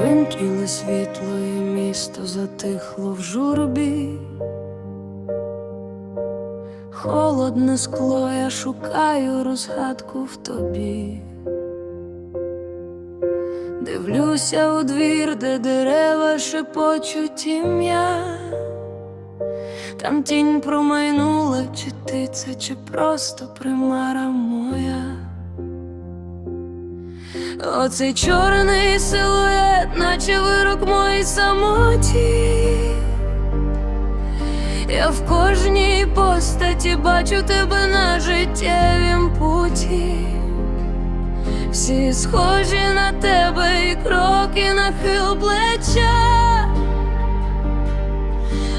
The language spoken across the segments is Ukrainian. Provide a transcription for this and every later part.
Горіли світло і місто затихло в журбі. Холодне скло, я шукаю розгадку в тобі. Дивлюся у двір, де дерева шепочуть ім'я. Там тінь промайнула, чи ти це, чи просто примара моя. Оцей чорний силует, наче вирок моїй самоті. Я в кожній постаті бачу тебе на життєвім путі. Всі схожі на тебе і кроки нахил плеча,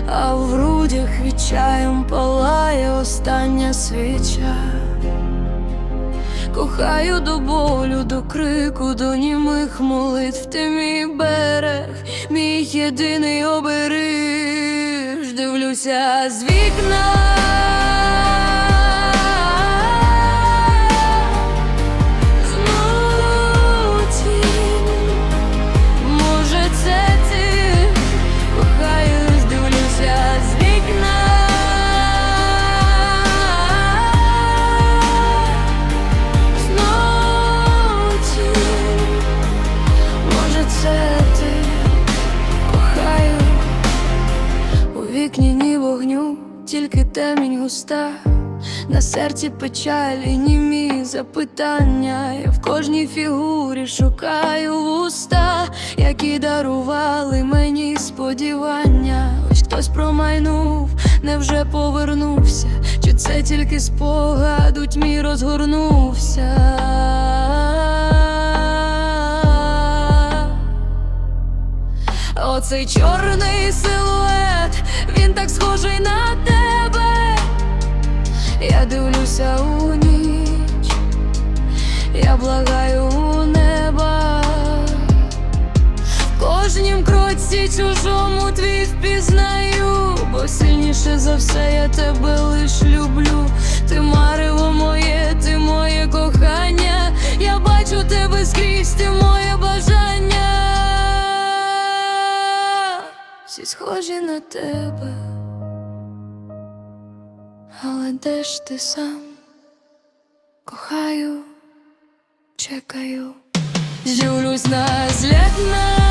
а в грудях відчаєм палає остання свіча. Кохаю до болю, до крику, до німих молитв ти мій берег, мій єдиний оберіг, дивлюся з вікна. Вікні ні вогню, тільки темінь густа. На серці печаль і німі запитання. Я в кожній фігурі шукаю вуста, які дарували мені сподівання. Ось хтось промайнув, невже повернувся, чи це тільки спогад у тьмі розгорнувся. Оцей чорний силует, дивлюся у ніч, я благаю у неба. В кожнім кроці чужому твій впізнаю, бо сильніше за все я тебе лиш люблю. Ти марево моє, ти моє кохання. Я бачу тебе скрізь, ти моє бажання. Всі схожі на тебе. Але де ж ти сам? Кохаю, чекаю, Дивлюсь на злет на